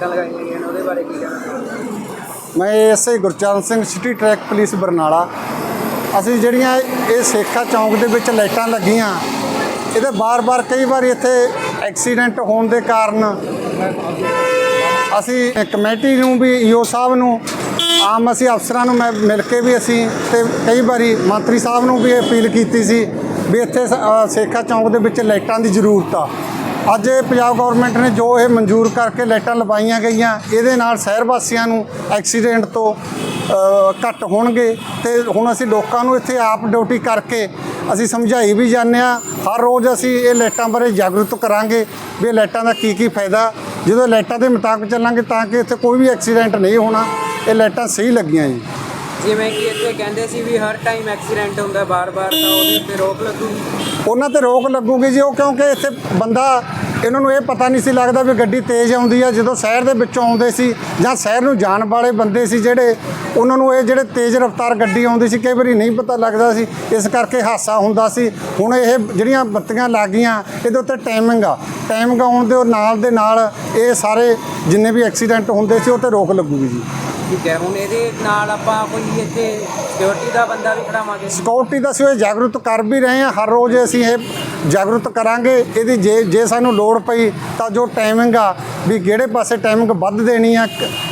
ਲਾਈਟਾਂ ਲਗਾਈਆਂ ਗਈਆਂ ਨੇ, ਉਹਦੇ ਬਾਰੇ ਕੀ ਕਹਿਣਾ? ਮੈਂ SI Gurcharan Singh city traffic police Barnala. ਅਸੀਂ ਜਿਹੜੀਆਂ ਇਹ ਸੇਖਾ ਚੌਂਕ ਦੇ ਵਿੱਚ ਲਾਈਟਾਂ ਲੱਗੀਆਂ, ਇਹਦੇ ਬਾਰ-ਬਾਰ ਕਈ ਵਾਰ ਇੱਥੇ ਐਕਸੀਡੈਂਟ ਹੋਣ ਦੇ ਕਾਰਨ ਅਸੀਂ ਕਮੇਟੀ ਨੂੰ ਵੀ, ਈਓ ਸਾਹਿਬ ਨੂੰ, ਆਮ ਅਸੀਂ ਅਫਸਰਾਂ ਨੂੰ ਮੈਂ ਮਿਲ ਕੇ ਵੀ ਅਸੀਂ ਤੇ ਕਈ ਵਾਰੀ ਮੰਤਰੀ ਸਾਹਿਬ ਨੂੰ ਵੀ ਅਪੀਲ ਕੀਤੀ ਸੀ ਵੀ ਇੱਥੇ ਸੇਖਾ ਚੌਂਕ ਦੇ ਵਿੱਚ ਲਾਈਟਾਂ ਦੀ ਜ਼ਰੂਰਤ ਆ। ਅੱਜ ਇਹ ਪੰਜਾਬ ਗਵਰਨਮੈਂਟ ਨੇ ਜੋ ਇਹ ਮਨਜ਼ੂਰ ਕਰਕੇ ਲਾਈਟਾਂ ਲਵਾਈਆਂ ਗਈਆਂ ਇਹਦੇ ਨਾਲ ਸ਼ਹਿਰ ਵਾਸੀਆਂ ਨੂੰ ਐਕਸੀਡੈਂਟ ਤੋਂ ਘੱਟ ਹੋਣਗੇ ਤੇ ਹੁਣ ਅਸੀਂ ਲੋਕਾਂ ਨੂੰ ਇੱਥੇ ਆਪ ਡਿਊਟੀ ਕਰਕੇ ਅਸੀਂ ਸਮਝਾਈ ਵੀ ਜਾਂਦੇ ਆ ਹਰ ਰੋਜ਼ ਅਸੀਂ ਇਹ ਲਾਈਟਾਂ ਬਾਰੇ ਜਾਗਰੂਕ ਕਰਾਂਗੇ ਵੀ ਇਹ ਲਾਈਟਾਂ ਦਾ ਕੀ ਕੀ ਫਾਇਦਾ। ਜਦੋਂ ਲਾਈਟਾਂ ਦੇ ਮੁਤਾਬਕ ਚੱਲਾਂਗੇ ਤਾਂ ਕਿ ਇੱਥੇ ਕੋਈ ਵੀ ਐਕਸੀਡੈਂਟ ਨਹੀਂ ਹੋਣਾ ਇਹ ਲਾਈਟਾਂ ਸਹੀ ਲੱਗੀਆਂ ਜੀ। ਜਿਵੇਂ ਕਿ ਇੱਥੇ ਕਹਿੰਦੇ ਸੀ ਵੀ ਹਰ ਟਾਈਮ ਐਕਸੀਡੈਂਟ ਹੁੰਦਾ ਬਾਰ-ਬਾਰ ਤਾਂ ਉਹਦੇ ਉੱਤੇ ਰੋਕ ਲੱਗੂਗੀ। ਉਹਨਾਂ ਤੇ ਰੋਕ ਲੱਗੂਗੀ ਜੀ ਉਹ ਕਿਉਂਕਿ ਇੱਥੇ ਬੰਦਾ ਇਹਨਾਂ ਨੂੰ ਇਹ ਪਤਾ ਨਹੀਂ ਸੀ ਲੱਗਦਾ ਵੀ ਗੱਡੀ ਤੇਜ਼ ਆਉਂਦੀ ਆ ਜਦੋਂ ਸ਼ਹਿਰ ਦੇ ਵਿੱਚੋਂ ਆਉਂਦੇ ਸੀ ਜਾਂ ਸ਼ਹਿਰ ਨੂੰ ਜਾਣ ਵਾਲੇ ਬੰਦੇ ਸੀ ਜਿਹੜੇ ਉਹਨਾਂ ਨੂੰ ਇਹ ਜਿਹੜੇ ਤੇਜ਼ ਰਫ਼ਤਾਰ ਗੱਡੀ ਆਉਂਦੀ ਸੀ ਕਈ ਵਾਰੀ ਨਹੀਂ ਪਤਾ ਲੱਗਦਾ ਸੀ। ਇਸ ਕਰਕੇ ਹਾਦਸਾ ਹੁੰਦਾ ਸੀ। ਹੁਣ ਇਹ ਜਿਹੜੀਆਂ ਬੱਤੀਆਂ ਲੱਗ ਗਈਆਂ ਇਹਦੇ ਉੱਤੇ ਟਾਈਮਿੰਗ ਆ। ਟਾਈਮਿੰਗ ਆਉਣ ਦੇ ਨਾਲ ਦੇ ਨਾਲ ਇਹ ਸਾਰੇ ਜਿੰਨੇ ਵੀ ਐਕਸੀਡੈਂਟ ਹੁੰਦੇ ਸੀ ਉਹ ਤੇ ਰੋਕ ਲੱਗੂਗੀ ਜੀ। ਠੀਕ ਹੈ ਹੁਣ ਇਹਦੇ ਨਾਲ ਆਪਾਂ ਕੋਈ ਇੱਥੇ ਸਿਕਿਉਰਿਟੀ ਦਾ ਬੰਦਾ ਵੀ ਖੜਾਵਾਂਗੇ। ਸਿਕਿਉਰਿਟੀ ਦਾ ਇਹ ਜਾਗਰੂਕ ਕਰ ਵੀ ਰਹੇ ਹਾਂ। ਹਰ ਰੋਜ਼ ਅਸੀਂ ਇਹ ਜਾਗਰੂਕ ਕਰਾਂਗੇ, ਇਹਦੀ ਜੇ ਜੇ ਸਾਨੂੰ ਲੋੜ ਪਈ ਤਾਂ ਜੋ ਟਾਈਮਿੰਗ ਆ, ਵੀ ਕਿਹੜੇ ਪਾਸੇ ਟਾਈਮਿੰਗ ਵੱਧ ਦੇਣੀ ਆ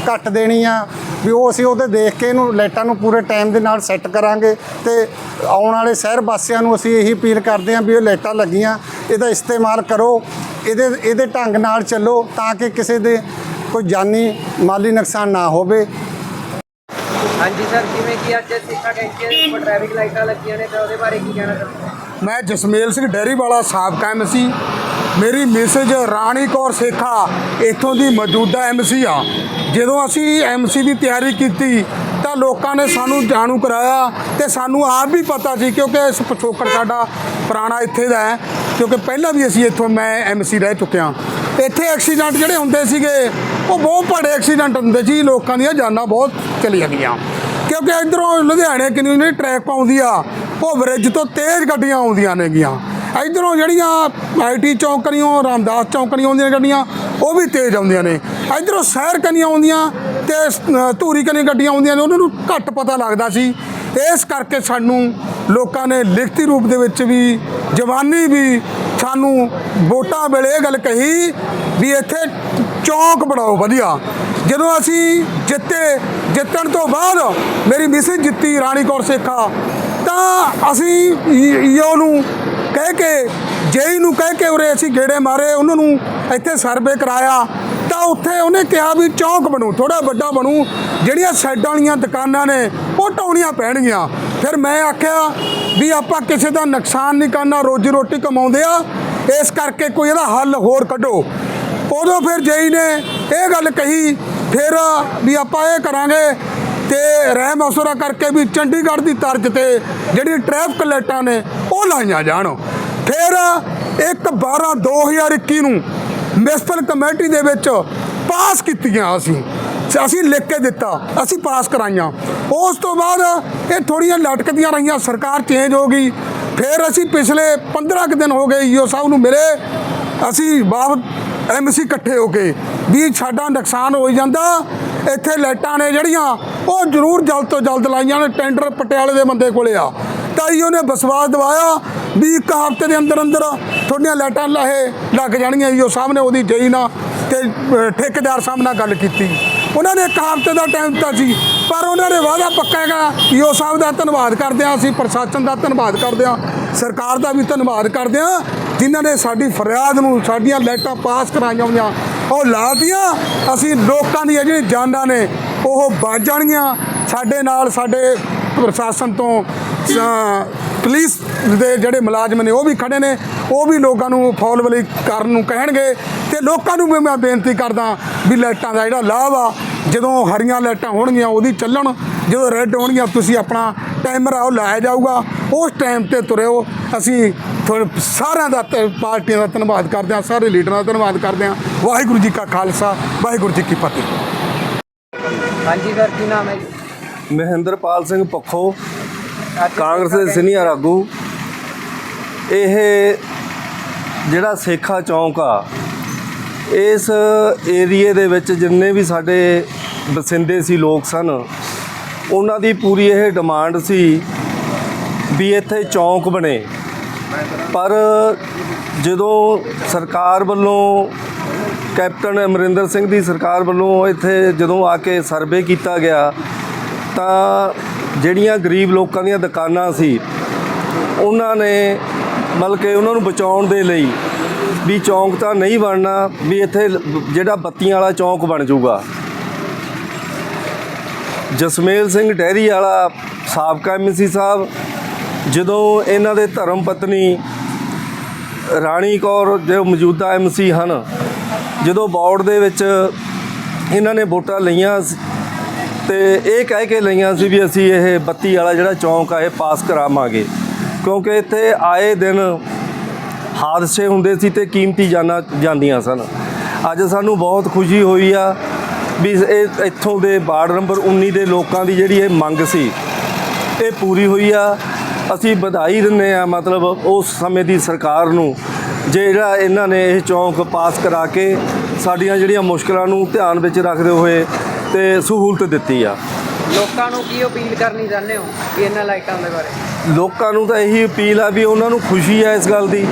ਘੱਟ ਦੇਣੀ ਆ, ਵੀ ਉਹ ਅਸੀਂ ਉਹਦੇ ਦੇਖ ਕੇ ਇਹਨੂੰ ਲਾਈਟਾਂ ਨੂੰ ਪੂਰੇ ਟਾਈਮ ਦੇ ਨਾਲ ਸੈੱਟ ਕਰਾਂਗੇ ਤੇ ਆਉਣ ਵਾਲੇ ਸ਼ਹਿਰ ਵਾਸੀਆਂ ਨੂੰ ਅਸੀਂ ਇਹੀ ਅਪੀਲ ਕਰਦੇ ਹਾਂ ਵੀ ਇਹ ਲਾਈਟਾਂ ਲੱਗੀਆਂ, ਇਹਦਾ ਇਸਤੇਮਾਲ ਕਰੋ, ਇਹਦੇ ਇਹਦੇ ਢੰਗ ਨਾਲ ਚੱਲੋ ਤਾਂ ਕਿ ਕਿਸੇ ਦੇ ਕੋਈ ਜਾਨੀ ਮਾਲੀ ਨੁਕਸਾਨ ਨਾ ਹੋਵੇ। ਹਾਂਜੀ ਸਰ ਜਿਵੇਂ ਕਿ ਅੱਜ ਸਿੱਖਾ ਟੈਂਕੀ ਦੇ ਟ੍ਰੈਫਿਕ ਲਾਈਟਾਂ ਲੱਗੀਆਂ ਨੇ, ਤਾਂ ਉਹਦੇ ਬਾਰੇ ਕੀ ਕਹਿਣਾ ਚਾਹੁੰਦੇ ਮੈਂ ਜਸਮੇਲ ਸਿੰਘ ਡੈਰੀ ਵਾਲਾ ਸਾਬਕਾ ਐਮਸੀ ਮੇਰੀ ਮਿਸਜ ਰਾਣੀ ਕੌਰ ਸੇਖਾ ਇੱਥੋਂ ਦੀ ਮੌਜੂਦਾ ਐਮਸੀ ਆ। ਜਦੋਂ ਅਸੀਂ ਐਮਸੀ ਦੀ ਤਿਆਰੀ ਕੀਤੀ ਤਾਂ ਲੋਕਾਂ ਨੇ ਸਾਨੂੰ ਜਾਣੂ ਕਰਾਇਆ ਤੇ ਸਾਨੂੰ ਆਪ ਵੀ ਪਤਾ ਸੀ ਕਿਉਂਕਿ ਇਸ ਪਿਛੋਕੜ ਸਾਡਾ ਪੁਰਾਣਾ ਇੱਥੇ ਦਾ ਹੈ, ਕਿਉਂਕਿ ਪਹਿਲਾਂ ਵੀ ਅਸੀਂ ਇੱਥੋਂ ਮੈਂ ਐਮਸੀ ਰਹਿ ਚੁੱਕਿਆ। ਇੱਥੇ ਐਕਸੀਡੈਂਟ ਜਿਹੜੇ ਹੁੰਦੇ ਸੀਗੇ, ਉਹ ਬਹੁਤ ਭਾੜੇ ਐਕਸੀਡੈਂਟ ਹੁੰਦੇ ਸੀ, ਲੋਕਾਂ ਦੀਆਂ ਜਾਨਾਂ ਬਹੁਤ ਚਲੀਆਂ ਗਈਆਂ। ਕਿਉਂਕਿ ਇਧਰੋਂ ਲੁਧਿਆਣੇ ਕਿੰਨੀ ਜਿਹੜੀ ਟਰੈਕ ਪਾਉਂਦੀ ਆ ਉਹ ਬ੍ਰਿਜ ਤੋਂ ਤੇਜ਼ ਗੱਡੀਆਂ ਆਉਂਦੀਆਂ ਨੇਗੀਆਂ। ਇਧਰੋਂ ਜਿਹੜੀਆਂ ਆਈਟੀ ਚੌਂਕਰੀਆਂ ਰਾਮਦਾਸ ਚੌਂਕਰੀਆਂ ਆਉਂਦੀਆਂ ਗੱਡੀਆਂ, ਉਹ ਵੀ ਤੇਜ਼ ਆਉਂਦੀਆਂ ਨੇ। ਇਧਰੋਂ ਸ਼ਹਿਰ ਕਨੀਆਂ ਆਉਂਦੀਆਂ ਤੇ ਧੂਰੀ ਕਨੀ ਗੱਡੀਆਂ ਆਉਂਦੀਆਂ ਨੇ, ਉਹਨਾਂ ਨੂੰ ਘੱਟ ਪਤਾ ਲੱਗਦਾ ਸੀ। ਇਸ ਕਰਕੇ ਸਾਨੂੰ ਲੋਕਾਂ ਨੇ ਲਿਖਤੀ ਰੂਪ ਦੇ ਵਿੱਚ ਵੀ, ਜਵਾਨੀ ਵੀ ਸਾਨੂੰ ਵੋਟਾਂ ਵੇਲੇ ਇਹ ਗੱਲ ਕਹੀ ਵੀ ਇੱਥੇ ਚੌਂਕ ਬਣਾਓ ਵਧੀਆ। ਜਦੋਂ ਅਸੀਂ ਜਿੱਤੇ, ਜਿੱਤਣ ਤੋਂ ਬਾਅਦ ਮੇਰੀ ਮਿਸਿਸ ਜਿੱਤੀ, ਰਾਣੀ ਕੌਰ ਸੇਖਾ ਤਾਂ ਅਸੀਂ ਈਓ ਨੂੰ ਕਹਿ ਕੇ, ਜੇਈ ਨੂੰ ਕਹਿ ਕੇ ਉਰੇ ਅਸੀਂ ਗੇੜੇ ਮਾਰੇ, ਉਹਨਾਂ ਨੂੰ ਇੱਥੇ ਸਰਵੇ ਕਰਾਇਆ। ਤਾਂ ਉੱਥੇ ਉਹਨੇ ਕਿਹਾ ਵੀ ਚੌਂਕ ਬਣੂ ਥੋੜਾ ਵੱਡਾ ਬਣੂ। ਜਿਹੜੀਆਂ ਸਾਈਡਾਂ ਵਾਲੀਆਂ ਦੁਕਾਨਾਂ ਨੇ, ਉਹ ਢਾਉਣੀਆਂ ਪੈਣਗੀਆਂ। ਫਿਰ ਮੈਂ ਆਖਿਆ ਵੀ ਆਪਾਂ ਕਿਸੇ ਦਾ ਨੁਕਸਾਨ ਨਹੀਂ ਕਰਨਾ, ਰੋਜੀ ਰੋਟੀ ਕਮਾਉਂਦੇ ਆ। ਇਸ ਕਰਕੇ ਕੋਈ ਇਹਦਾ ਹੱਲ ਹੋਰ ਕੱਢੋ। ਉਦੋਂ ਫਿਰ ਜੇਈ ਨੇ ਇਹ ਗੱਲ ਕਹੀ, ਫਿਰ ਵੀ ਆਪਾਂ ਇਹ ਕਰਾਂਗੇ ਤੇ ਰਹਿਮ ਮਸੂਰਾ ਕਰਕੇ ਵੀ ਚੰਡੀਗੜ੍ਹ ਦੀ ਤਰਜ਼ ਤੇ ਜਿਹੜੀ ਟ੍ਰੈਫਿਕ ਲਾਈਟਾਂ ਨੇ, ਉਹ ਲਾਈਆਂ ਜਾਣ। ਫਿਰ 1 12 2021 ਨੂੰ ਮਿਊਨਿਸਪਲ ਕਮੇਟੀ ਦੇ ਵਿੱਚ ਪਾਸ ਕੀਤੀਆਂ ਅਸੀਂ। ਅਸੀਂ ਲਿਖ ਕੇ ਦਿੱਤਾ, ਅਸੀਂ ਪਾਸ ਕਰਾਈਆਂ। ਉਸ ਤੋਂ ਬਾਅਦ ਇਹ ਥੋੜੀਆਂ ਲਟਕਦੀਆਂ ਰਹੀਆਂ, ਸਰਕਾਰ ਚੇਂਜ ਹੋ ਗਈ। ਫਿਰ ਅਸੀਂ ਪਿਛਲੇ 15 ਕੁ ਦਿਨ ਹੋ ਗਏ ਈਓ ਸਾਹਿਬ ਨੂੰ ਮਿਲੇ। ਅਸੀਂ ਬਾਬ ਐਮਸੀ ਇਕੱਠੇ ਹੋ ਕੇ ਵੀ ਸਾਡਾ ਨੁਕਸਾਨ ਹੋ ਜਾਂਦਾ। ਇੱਥੇ ਲਾਈਟਾਂ ਨੇ ਜਿਹੜੀਆਂ, ਉਹ ਜ਼ਰੂਰ ਜਲਦ ਤੋਂ ਜਲਦ ਲਾਈਆਂ ਨੇ, ਟੈਂਡਰ ਪਟਿਆਲੇ ਦੇ ਬੰਦੇ ਕੋਲੇ ਆ। ਤਾਂ ਈਓ ਨੇ ਵਿਸ਼ਵਾਸ ਦਿਵਾਇਆ ਵੀ ਇੱਕ ਹਫ਼ਤੇ ਦੇ ਅੰਦਰ ਅੰਦਰ ਤੁਹਾਡੀਆਂ ਲਾਈਟਾਂ ਲਾਹੇ ਲੱਗ ਜਾਣਗੀਆਂ ਈਓ ਸਾਹਿਬ ਨੇ ਉਹਦੀ ਜਈ ਨਾ ਤੇ ਠੇਕੇਦਾਰ ਸਾਹਿਬ ਨਾਲ ਗੱਲ ਕੀਤੀ। ਉਹਨਾਂ ਨੇ ਇੱਕ ਹਫ਼ਤੇ ਦਾ ਟਾਈਮ ਦਿੱਤਾ ਸੀ, ਪਰ ਉਹਨਾਂ ਨੇ ਵਾਅਦਾ ਪੱਕਾ ਹੈਗਾ ਈਓ ਸਾਹਿਬ ਦਾ ਧੰਨਵਾਦ ਕਰਦੇ ਹਾਂ ਅਸੀਂ ਪ੍ਰਸ਼ਾਸਨ ਦਾ ਧੰਨਵਾਦ ਕਰਦੇ ਹਾਂ ਸਰਕਾਰ ਦਾ ਵੀ ਧੰਨਵਾਦ ਕਰਦੇ ਹਾਂ ਜਿਨ੍ਹਾਂ ਨੇ ਸਾਡੀ ਫਰਿਆਦ ਨੂੰ, ਸਾਡੀਆਂ ਲਾਈਟਾਂ ਪਾਸ ਕਰਾਈਆਂ ਹੋਈਆਂ। ਉਹ ਲਾਤੀਆਂ। ਅਸੀਂ ਲੋਕਾਂ ਦੀਆਂ ਜਿਹੜੀਆਂ ਜਾਨਾਂ ਨੇ, ਉਹ ਬਚ ਜਾਣਗੀਆਂ। ਸਾਡੇ ਨਾਲ ਸਾਡੇ ਪ੍ਰਸ਼ਾਸਨ ਤੋਂ ਪੁਲਿਸ ਦੇ ਜਿਹੜੇ ਮੁਲਾਜ਼ਮ ਨੇ, ਉਹ ਵੀ ਖੜੇ ਨੇ। ਉਹ ਵੀ ਲੋਕਾਂ ਨੂੰ ਫੋਲਵਲੀ ਕਰਨ ਨੂੰ ਕਹਿਣਗੇ। ਤੇ ਲੋਕਾਂ ਨੂੰ ਵੀ ਮੈਂ ਬੇਨਤੀ ਕਰਦਾ ਵੀ ਲਾਈਟਾਂ ਦਾ ਜਿਹੜਾ ਲਾਭ ਆ ਜਦੋਂ ਹਰੀਆਂ ਲਾਈਟਾਂ ਹੋਣਗੀਆਂ ਉਹਦੀ ਚੱਲਣ। ਜਦੋਂ ਰੈੱਡ ਹੋਣਗੀਆਂ ਤੁਸੀਂ ਆਪਣਾ ਟਾਈਮਰ ਆ ਉਹ ਲਾਇਆ ਜਾਊਗਾ। ਉਸ ਟਾਈਮ ਤੇ ਤੁਰਿਓ। ਅਸੀਂ ਤੁਹਾਡੇ ਸਾਰਿਆਂ ਦਾ ਤੇ ਪਾਰਟੀਆਂ ਦਾ ਧੰਨਵਾਦ ਕਰਦੇ ਹਾਂ ਸਾਰੇ ਲੀਡਰਾਂ ਦਾ ਧੰਨਵਾਦ ਕਰਦੇ ਹਾਂ। ਵਾਹਿਗੁਰੂ ਜੀ ਕਾ ਖਾਲਸਾ ਵਾਹਿਗੁਰੂ ਜੀ ਕੀ ਫਤਿਹ। ਹਾਂਜੀ ਸਰ ਕੀ ਨਾਮ ਹੈ ਜੀ? ਮਹਿੰਦਰਪਾਲ ਸਿੰਘ ਪੱਖੋ ਕਾਂਗਰਸ ਦੇ ਸੀਨੀਅਰ ਆਗੂ। ਇਹ ਜਿਹੜਾ ਸੇਖਾ ਚੌਂਕ ਆ ਇਸ ਏਰੀਏ ਦੇ ਵਿੱਚ ਜਿੰਨੇ ਵੀ ਸਾਡੇ ਬਸਿੰਦੇ ਸੀ ਲੋਕ ਸਨ, ਉਹਨਾਂ ਦੀ ਪੂਰੀ ਇਹ ਡਿਮਾਂਡ ਸੀ ਵੀ ਇੱਥੇ ਚੌਂਕ ਬਣੇ। ਪਰ ਜਦੋਂ ਸਰਕਾਰ ਵੱਲੋਂ ਕੈਪਟਨ ਅਮਰਿੰਦਰ ਸਿੰਘ ਦੀ ਸਰਕਾਰ ਵੱਲੋਂ ਇੱਥੇ ਜਦੋਂ ਆ ਕੇ ਸਰਵੇ ਕੀਤਾ ਗਿਆ, ਤਾਂ ਜਿਹੜੀਆਂ ਗਰੀਬ ਲੋਕਾਂ ਦੀਆਂ ਦੁਕਾਨਾਂ ਸੀ, ਉਹਨਾਂ ਨੇ ਮਤਲਬ ਕਿ ਉਹਨਾਂ ਨੂੰ ਬਚਾਉਣ ਦੇ ਲਈ ਵੀ ਚੌਂਕ ਤਾਂ ਨਹੀਂ ਬਣਨਾ, ਵੀ ਇੱਥੇ ਜਿਹੜਾ ਬੱਤੀਆਂ ਵਾਲਾ ਚੌਂਕ ਬਣ ਜਾਊਗਾ। ਜਸਮੇਲ ਸਿੰਘ ਡੈਰੀ ਵਾਲਾ ਸਾਬਕਾ ਐਮਸੀ ਸਾਹਿਬ, ਜਦੋਂ ਇਹਨਾਂ ਦੇ ਧਰਮ ਪਤਨੀ ਰਾਣੀ ਕੌਰ ਜੋ ਮੌਜੂਦਾ ਐਮਸੀ ਹਨ, ਜਦੋਂ ਬੋਰਡ ਦੇ ਵਿੱਚ ਇਹਨਾਂ ਨੇ ਵੋਟਾਂ ਲਈਆਂ ਸ- ਤੇ ਇਹ ਕਹਿ ਕੇ ਲਈਆਂ ਸੀ ਵੀ ਅਸੀਂ ਇਹ ਬੱਤੀ ਵਾਲਾ ਜਿਹੜਾ ਚੌਂਕ ਆ, ਇਹ ਪਾਸ ਕਰਾਵਾਂਗੇ। ਕਿਉਂਕਿ ਇੱਥੇ ਆਏ ਦਿਨ ਹਾਦਸੇ ਹੁੰਦੇ ਸੀ ਤੇ ਕੀਮਤੀ ਜਾਨਾਂ ਜਾਂਦੀਆਂ ਸਨ। ਅੱਜ ਸਾਨੂੰ ਬਹੁਤ ਖੁਸ਼ੀ ਹੋਈ ਆ ਵੀ ਇਹ ਇੱਥੋਂ ਦੇ ਵਾਰਡ ਨੰਬਰ 19 ਦੇ ਲੋਕਾਂ ਦੀ ਜਿਹੜੀ ਇਹ ਮੰਗ ਸੀ ਇਹ ਪੂਰੀ ਹੋਈ ਆ। ਅਸੀਂ ਵਧਾਈ ਦਿੰਨੇ ਆ ਮਤਲਬ ਉਸ ਸਮੇਂ ਦੀ ਸਰਕਾਰ ਨੂੰ ਜਿਹੜਾ ਇਹਨਾਂ ਨੇ ਇਹ ਚੌਂਕ ਪਾਸ ਕਰਾ ਕੇ ਸਾਡੀਆਂ ਜਿਹੜੀਆਂ ਮੁਸ਼ਕਲਾਂ ਨੂੰ ਧਿਆਨ ਵਿੱਚ ਰੱਖਦੇ ਹੋਏ ਤੇ ਸਹੂਲਤ ਦਿੱਤੀ ਆ। ਲੋਕਾਂ ਨੂੰ ਕੀ ਅਪੀਲ ਕਰਨੀ ਚਾਹੁੰਦੇ ਹੋ ਇਹਨਾਂ ਲਾਈਟਾਂ ਦੇ ਬਾਰੇ? ਲੋਕਾਂ ਨੂੰ ਤਾਂ ਇਹੀ ਅਪੀਲ ਆ ਵੀ ਉਹਨਾਂ ਨੂੰ ਖੁਸ਼ੀ ਹੈ ਇਸ ਗੱਲ ਦੀ।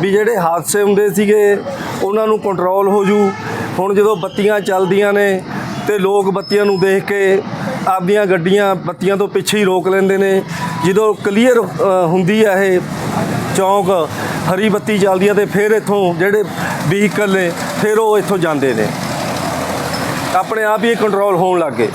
ਵੀ ਜਿਹੜੇ ਹਾਦਸੇ ਹੁੰਦੇ ਸੀਗੇ, ਉਹਨਾਂ ਨੂੰ ਕੰਟਰੋਲ ਹੋ ਜੂ। ਹੁਣ ਜਦੋਂ ਬੱਤੀਆਂ ਚੱਲਦੀਆਂ ਨੇ ਤੇ ਲੋਕ ਬੱਤੀਆਂ ਨੂੰ ਦੇਖ ਕੇ ਆਪਦੀਆਂ ਗੱਡੀਆਂ ਬੱਤੀਆਂ ਤੋਂ ਪਿੱਛੇ ਹੀ ਰੋਕ ਲੈਂਦੇ ਨੇ। ਜਦੋਂ ਕਲੀਅਰ ਹੁੰਦੀ ਆ ਇਹ ਚੌਂਕ, ਹਰੀ ਬੱਤੀ ਚੱਲਦੀ ਆ ਤੇ ਫਿਰ ਇੱਥੋਂ ਜਿਹੜੇ ਵਹੀਕਲ ਨੇ, ਫਿਰ ਉਹ ਇੱਥੋਂ ਜਾਂਦੇ ਨੇ। ਆਪਣੇ ਆਪ ਹੀ ਕੰਟਰੋਲ ਹੋਣ ਲੱਗ ਗਏ।